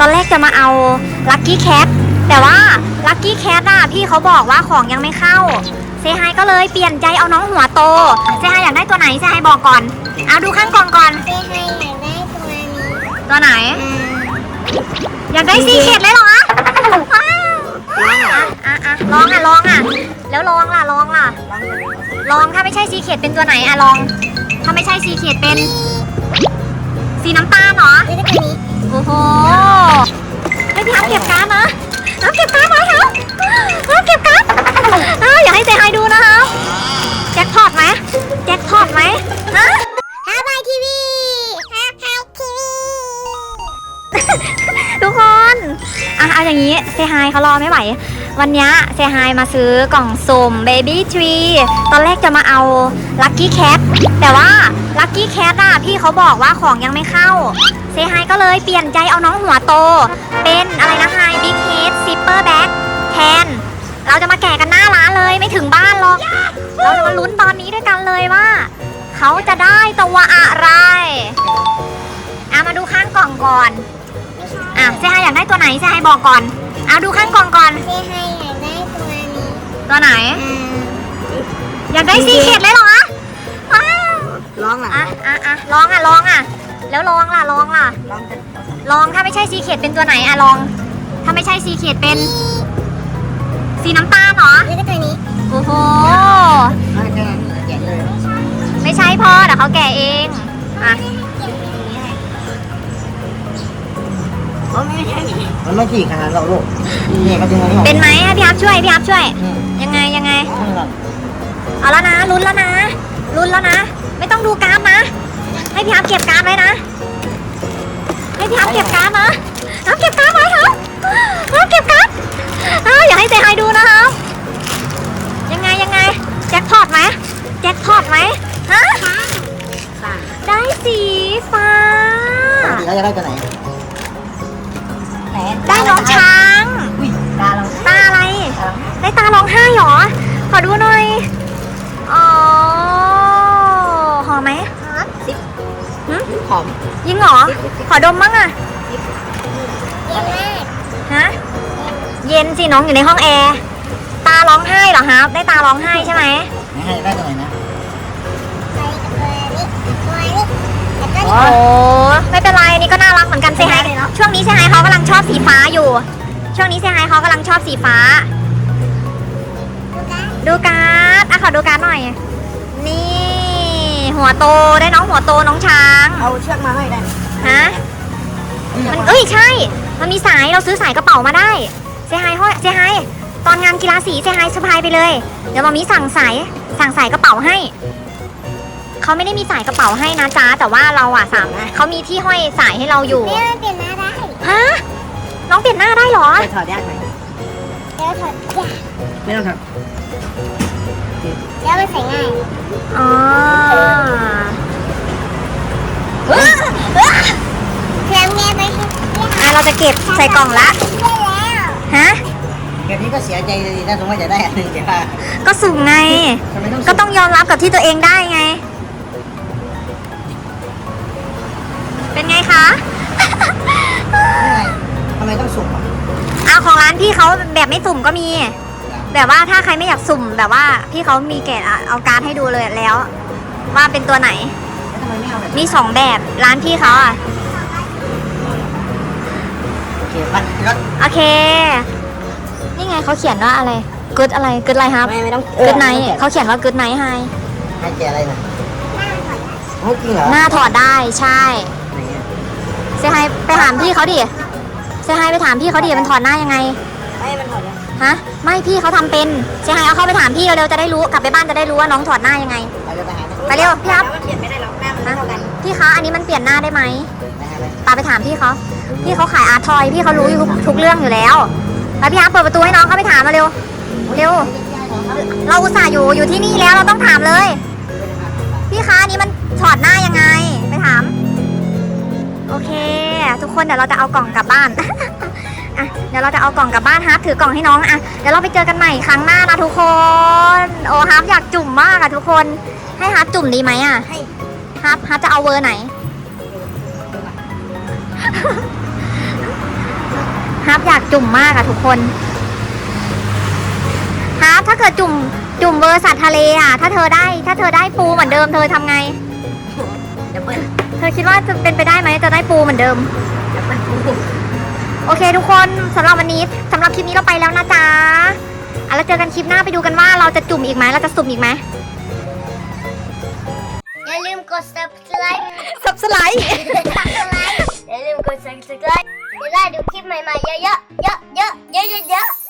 ตอนแรกจะมาเอาลั c กี้แคทแต่ว่าลั c กี้แคทอะพี่เขาบอกว่าของยังไม่เข้า เซฮายก็เลยเปลี่ยนใจเอาน้องหัวโต เซฮายอยากได้ตัวไหน เซฮายบอกก่อน เอาดูข้างกล่องก่อน เซฮายอยากได้ตัวนี้ตัวไหนอ่าอยากได้ซีเคทเลยเหรอว้าวอะอะอะลองอะลองอะ แล้วลองล่ะลองล่ะ ลองถ้าไม่ใช่ซีเคทเป็นตัวไหนอะลอง ถ้าไม่ใช่ซีเคทเป็น สีน้ำตาลเหรอแล้วก็ตัวนี้โอ้โหให้พี่ฮับเก็บการ์ดนะฮับเก็บการ์ดไว้ครับฮับเก็บการ์ดอ้าวอย่าให้เซฮายดูนะครับแจ็คพอตไหมแจ็คพอตไหมฮะฮาบายทีวีฮาบายทีวีทุกคนอะเอาอย่างนี้เซฮายเขารอไม่ไหววันเนี้ยเซฮายมาซื้อกล่องสุ่มเบบี้ทรีตอนแรกจะมาเอาลั c กี้แคทแต่ว่า ลั c กี้แคทอะพี่เขาบอกว่าของยังไม่เข้า เซฮายก็เลยเปลี่ยนใจเอาน้องหัวโต เป็นอะไรนะไฮบิ๊กเฮดซิปเปอร์แบ็คแทน เราจะมาแกะกันหน้าร้านเลยไม่ถึงบ้านหรอก เราจะมาลุ้นตอนนี้ด้วยกันเลยว่า เขาจะได้ตัวอะไรอะมาดูข้างกล่องก่อนอะเซฮายอยากได้ตัวไหนเซฮายบอกก่อนเอาดูข้างกล่องก่อนเซฮายอยากได้ตัวนี้ ตัวไหนอ่าอยากได้ซีเคทเลยเหรอ แล้วลองล่ะลองล่ะร้องกันลองถ้าไม่ใช่ซีเคทเป็นตัวไหนอะ ลองถ้าไม่ใช่ซีเคทเป็น สีน้ำตาลเหรอแล้วก็ตัวนี้โอ้โหไม่แค่นั้นแกะเลยไม่ใช่พ่อเดี๋ยวเขาแกะเองอะมันไม่ฉีกขนาดเราลูกนี่ก็ดึงอันนี้ออกเป็นไหมอะพี่ฮับช่วยพี่ฮับช่วย อืมยังไงยังไง ข้างหลังเอาแล้วนะลุ้นแล้วนะลุ้นแล้วนะ ไม่ต้องดูการ์ จะได้ตัวไหนไหนได้น้องช้างอุ้ยตาเราตาอะไร ได้ตาร้องไห้เหรอ ขอดูหน่อย อ๋อ หอมไหมครับหึหอม ยิงเหรอ ขอดมบ้างอะเย็นมากฮะ เย็นสิน้องอยู่ในห้องแอร์ ตาร้องไห้เหรอครับ ได้ตาร้องไห้ใช่ไหมไหนให้ได้ตัวไหนนะ ไปกับตัวนี้ตัวนี้แล้วก็อ๋อโอ้ไม่เป็นไรนี่ก็น่ารักเหมือนกันเซฮายช่วงนี้เซฮายเขากำลังชอบสีฟ้าอยู่ ช่วงนี้เซฮายเขากำลังชอบสีฟ้าดูกันดูการ์ดอะขอดูการ์ดหน่อย นี่ หัวโตได้น้องหัวโตน้องช้าง เอาเชือกมาให้ได้ฮะ มันเอ้ยใช่ มันมีสายเราซื้อสายกระเป๋ามาได้ เซฮายห้อยเซฮายตอนงานกีฬาสีเซฮายสะพายไปเลย เดี๋ยวมามีสั่งสายสั่งสายกระเป๋าให้ เขาไม่ได้มีสายกระเป๋าให้นะจ๊ะแต่ว่าเราอะสามเขามีที่ห้อยสายให้เราอยู่เดี๋ยวมันเปลี่ยนหน้าได้ฮะน้องเปลี่ยนหน้าได้เหรอไปถอดยากไหมเดี๋ยวถอดยากไม่ต้องถอดแล้วมันใส่ง่ายอ๋อเครื่องแง่ไปให้อะเราจะเก็บใส่กล่องละได้แล้วฮะแกนี้ก็เสียใจเลยถ้าสมมติว่าจะได้อันหนึ่งแต่ว่าก็สุ่มไงทำไมต้องก็ต้องยอมรับกับที่ตัวเองได้ไง แบบไม่สุ่มก็มี แบบว่าถ้าใครไม่อยากสุ่มแบบว่าพี่เขามีแกะอะเอาการ์ดให้ดูเลยแล้ว ว่าเป็นตัวไหน แล้วทำไมไม่เอาแบบมีสองแบบร้านพี่เขาอะ โอเคปัดรถโอเค นี่ไงเขาเขียนว่าอะไรกึดอะไรกึดอะไรครับไม่ไม่ต้องกึดไนท์เขาเขียนว่ากึดไนท์ไฮให้แกอะไรนะโอ้จริงเหรอหน้าถอดได้ใช่ไหนอะเซฮายไปถามพี่เขาดิเซฮายไปถามพี่เขาดิมันถอดหน้ายังไง ไม่มันถอดยังฮะไม่พี่เขาทำเป็นเซฮายเอาเข้าไปถามพี่เร็วๆจะได้รู้กลับไปบ้านจะได้รู้ว่าน้องถอดหน้ายังไง เราจะไปหาไปเร็วพี่ครับ มันเขียนไม่ได้หรอกหน้ามันไม่เท่ากันพี่คะอันนี้มันเปลี่ยนหน้าได้ไหมไปหาไปปาไปถามพี่เขาพี่เขาขายอาร์ทอยพี่เขารู้อยู่ทุกทุกเรื่องอยู่แล้วไปพี่ฮับเปิดประตูให้น้องเข้าไปถามมาเร็วเร็ว เราอุตส่าห์อยู่อยู่ที่นี่แล้วเราต้องถามเลย พี่คะอันนี้มันถอดหน้ายังไงไปถาม โอเค ทุกคนเดี๋ยวเราจะเอากล่องกลับบ้าน อะเดี๋ยวเราจะเอากล่องกลับบ้านฮาร์ปถือกล่องให้น้องอะเดี๋ยวเราไปเจอกันใหม่ครั้งหน้านะทุกคน โอ้ฮาร์ปอยากจุ่มมากอะทุกคน ให้ฮาร์ปจุ่มดีไหมอะให้ฮาร์ปฮาร์ปจะเอาเวอร์ไหนฮับอยากจุ่มมากอะทุกคนฮับถ้าเกิดจุ่มจุ่มเบอร์สัตว์ทะเลอะถ้าเธอได้ ถ้าเธอได้ปูเหมือนเดิมเธอทำไงเดี๋ยวเปิ้ลเธอคิดว่าจะเป็นไปได้ไหมจะได้ปูเหมือนเดิมเดี๋ยวเปิ้ลปู โอเคทุกคนสำหรับวันนี้สำหรับคลิปนี้เราไปแล้วนะจ๊ะอะแล้วเจอกันคลิปหน้าไปดูกันว่าเราจะจุ่มอีกไหมเราจะสุ่มอีกไหมอย่าลืมกด subscribe สับสไลด์ subscribe อย่าลืมกด subscribe จะได้ดูคลิปใหม่ๆเยอะๆเยอะๆเยอะๆเยอะๆ